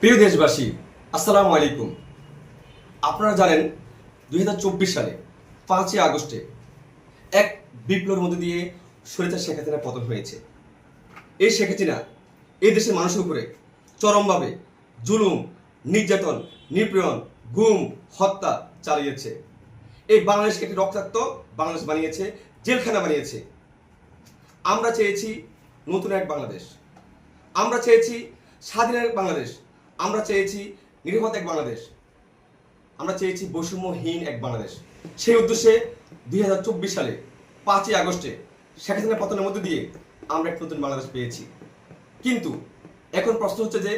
প্রিয় দেশবাসী, আসসালামু আলাইকুম। আপনারা জানেন, দুই হাজার চব্বিশ সালে পাঁচই আগস্টে এক বিপ্লবের মধ্যে দিয়ে সরিতা শেখ হাসিনার পতন হয়েছে। এই শেখ হাসিনা এই দেশের মানুষের উপরে চরমভাবে জুলুম, নির্যাতন, নিপীড়ন, গুম, হত্যা চালিয়েছে। এই বাংলাদেশকে একটি রক্তাক্ত বাংলাদেশ বানিয়েছে, জেলখানা বানিয়েছে। আমরা চেয়েছি নতুন এক বাংলাদেশ। আমরা চেয়েছি স্বাধীন এক বাংলাদেশ। আমরা চেয়েছি নিরাপদ এক বাংলাদেশ। আমরা চেয়েছি বৈষম্যহীন এক বাংলাদেশ। সেই উদ্দেশ্যে দুই হাজার চব্বিশ সালে পাঁচই আগস্টে শেখ হাসিনা পতনের মধ্যে দিয়ে আমরা এক নতুন বাংলাদেশ পেয়েছি। কিন্তু এখন প্রশ্ন হচ্ছে যে,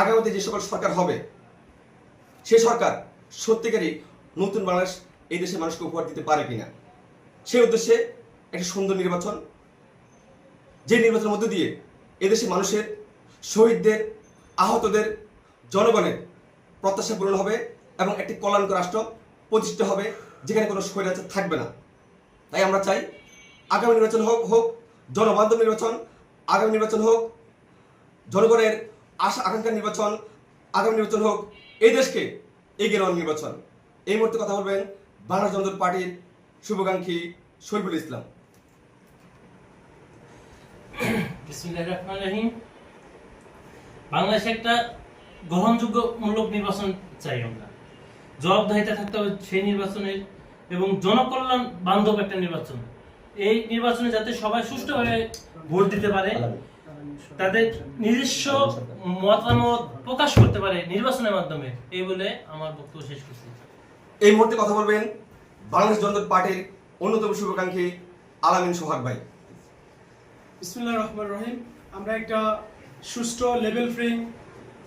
আগামীতে যে সকল সরকার হবে, সে সরকার সত্যিকারই নতুন বাংলাদেশ এই দেশের মানুষকে উপহার দিতে পারে কিনা? সেই উদ্দেশ্যে একটি সুন্দর নির্বাচন, যে নির্বাচনের মধ্যে দিয়ে এদেশের মানুষের, শহীদদের, আহতদের জনগণের প্রত্যাশা পূরণ হবে এবং একটি কল্যাণকর রাষ্ট্র প্রতিষ্ঠিত হবে, যেখানে কোনো স্বৈরাচার থাকবে না। তাই আমরা চাই আগামী নির্বাচন হোক হোক জনবান্ধব নির্বাচন, আগামী নির্বাচন হোক, জনগণের আশা, আকাঙ্ক্ষার নির্বাচন, আগামী নির্বাচন হোক, এই দেশকে এগিয়ে নেওয়ার নির্বাচন। এই মুহূর্তে কথা বলবেন বাংলাদেশ জনতা পার্টির শুভাকাঙ্ক্ষী শরীফুল ইসলাম। বাংলাদেশে একটা গ্রহণযোগ্য মূলক নির্বাচন চাই আমরা। জবাবদাহিতা থাকতে হবে সেই নির্বাচনের এবং জনকল্যাণ বান্ধব একটা নির্বাচন। এই নির্বাচনে যাতে সবাই সুষ্ঠুভাবে ভোট দিতে পারে তাদের নিজস্ব মতামত প্রকাশ করতে পারে নির্বাচনের মাধ্যমে এই বলে আমার বক্তব্য শেষ করছি। এই মুহূর্তে কথা বলবেন বাংলাদেশ জনতা পার্টির অন্যতম শুভাকাঙ্ক্ষী আলামিন সোহাগ ভাই। বিসমুল্লাহ রহমান রহিম। আমরা একটা সুষ্ঠু লেভেল ফ্রি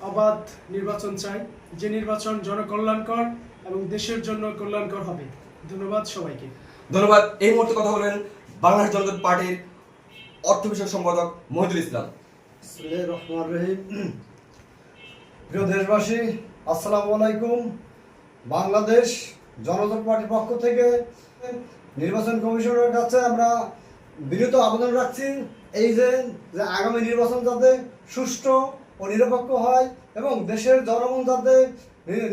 অবাধ নির্বাচন চাই। যে নির্বাচন জনকল্যাণকর এবং দেশের জন্য কল্যাণকর হবে। ধন্যবাদ সবাইকে। ধন্যবাদ। এই মুহূর্তে কথা বলবেন বাংলাদেশ জনতা পার্টির অর্থ বিষয়ক সম্পাদক মহিদুল ইসলাম। বিসমিল্লাহির রহমানির রহিম। প্রিয় দেশবাসী আসসালামু আলাইকুম। বাংলাদেশ জনতা পার্টির পক্ষ থেকে নির্বাচন কমিশনের কাছে আমরা বিনীত আবেদন রাখছি এই যে যে আগামী নির্বাচন যাতে সুষ্ঠু ও নিরপেক্ষ হয় এবং দেশের জনগণ যাতে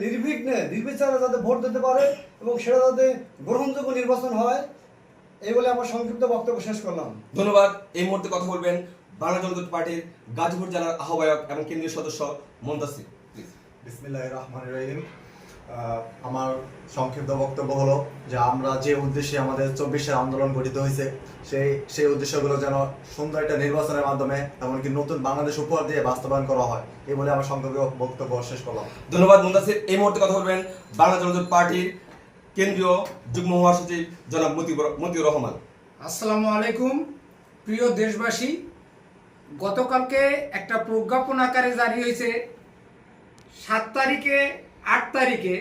নির্বিঘ্নে নির্বিচারে যাতে ভোট দিতে পারে এবং সেটা যাতে গ্রহণযোগ্য নির্বাচন হয় এই বলে আমার সংক্ষিপ্ত বক্তব্য শেষ করলাম। ধন্যবাদ। এই মুহূর্তে কথা বলবেন বাংলা জনতা পার্টির গাজীপুর জেলার আহ্বায়ক এবং কেন্দ্রীয় সদস্য মন্দাসি প্লিজ বিসমিল্লাহ রহমান রহিম। আমার সংক্ষিপ্ত বক্তব্য হলো যে আমরা যে উদ্দেশ্যে আমাদের চব্বিশের আন্দোলন গঠিত হয়েছে সেই সেই উদ্দেশ্যগুলো যেন সুন্দর একটা নির্বাচনের মাধ্যমে এমনকি নতুন বাংলাদেশ উপহার দিয়ে বাস্তবায়ন করা হয় এই বলে আমার সংক্ষিপ্ত বক্তব্য শেষ করলাম। ধন্যবাদ মুন্তাসির। এই মুহূর্তে কথা বলবেন বাংলাদেশ জনতা পার্টির কেন্দ্রীয় যুগ্ম মহাসচিব জনাব মতিউর মতিউর রহমান। আসসালামু আলাইকুম। প্রিয় দেশবাসী গতকালকে একটা প্রজ্ঞাপন আকারে জারি হয়েছে। সাত তারিখে আট তারিখে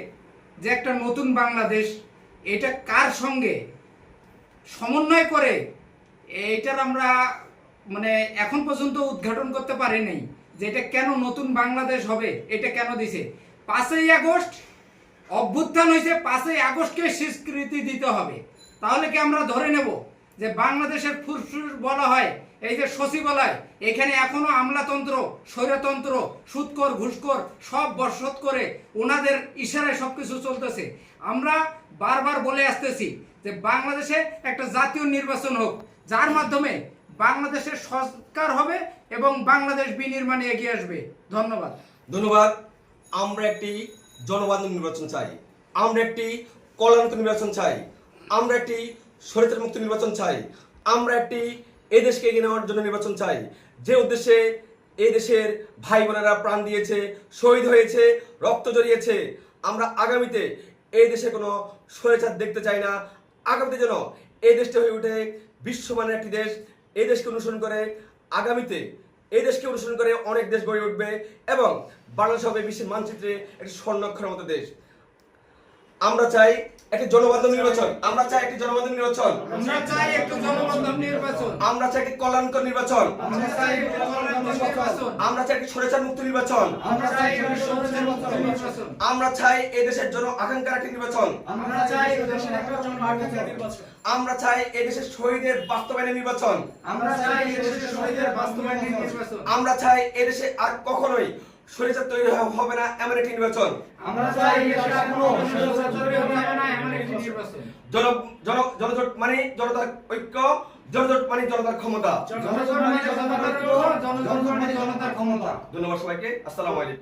যে একটা নতুন বাংলাদেশ, এটা কার সঙ্গে? সমন্বয় করে। এইটার আমরা মানে এখন পর্যন্ত উদ্ঘাটন করতে পারি নাই যে এটা কেন নতুন বাংলাদেশ হবে, এটা কেন দিছে। পাঁচই আগস্ট, অভ্যুত্থান হয়েছে, পাঁচই আগস্টকে স্বীকৃতি দিতে হবে। তাহলে কি আমরা ধরে নেব? যে বাংলাদেশের ফুসফুস বলা হয়, এই যে সচিবালয়, এখানে এখনও আমলাতন্ত্র, স্বৈরতন্ত্র, সুৎকর, ঘুষকর সব বর্ষত করে ওনাদের ইশারায় সব কিছু চলতেছে। আমরা বারবার বলে আসতেছি যে বাংলাদেশে একটা জাতীয় নির্বাচন হোক, যার মাধ্যমে বাংলাদেশের সরকার হবে এবং বাংলাদেশ বিনির্মাণে এগিয়ে আসবে। ধন্যবাদ। ধন্যবাদ। আমরা একটি জনবান্ধব নির্বাচন চাই। আমরা একটি কল্যাণকর নির্বাচন চাই। আমরা একটি সরিতার মুক্ত নির্বাচন চাই। আমরা একটি এই দেশকে এগিয়ে নেওয়ার জন্য নির্বাচন চাই। যে উদ্দেশ্যে এই দেশের ভাই বোনেরা প্রাণ দিয়েছে, শহীদ হয়েছে, রক্ত জড়িয়েছে, আমরা আগামীতে এই দেশে কোনো স্বৈরাচার দেখতে চাই না। আগামীতে যেন এই দেশটা হয়ে ওঠে বিশ্বমানের একটি দেশ, এই দেশকে অনুসরণ করে আগামীতে এই দেশকে অনুসরণ করে অনেক দেশ গড়ে উঠবে এবং বাংলাদেশ হবে বিশ্বের মানচিত্রে একটি স্বর্ণাক্ষরের মতো দেশ। আমরা চাই একটি জনবান্ধব নির্বাচন আমরা চাই একটি জনবান্ধব নির্বাচন আমরা চাই একটু জনবান্ধব নির্বাচন আমরা চাই একটি কল্যাণকর নির্বাচন আমরা চাই একটু নির্বাচন আমরা চাই একটি স্বৈরাচার মুক্ত নির্বাচন আমরা চাই একটু সৌরজের মুক্ত নির্বাচন আমরা চাই এই দেশের জন্য আকাঙ্ক্ষার একটি নির্বাচন আমরা চাই দেশের একটা জনগণের নির্বাচন আমরা চাই এই দেশের শহীদের বাস্তবায়নের নির্বাচন আমরা চাই এই দেশের শহীদের বাস্তবায়নের নির্বাচন আমরা চাই এদেশে আর কখনোই স্বৈরাচার তৈরি হবে না এমন একটি নির্বাচন। আমরা চাই দেশে আর কোনো স্বৈরাচার তৈরি হবে না এমন একটি নির্বাচন। জন জন জনজোট মানে জনতার ঐক্য জনজোট মানে জনতার ক্ষমতা। মানে জনতার ঐক্য, জনগণ মানে জনতার ক্ষমতা। ধন্যবাদ সবাইকে আসসালামু আলাইকুম।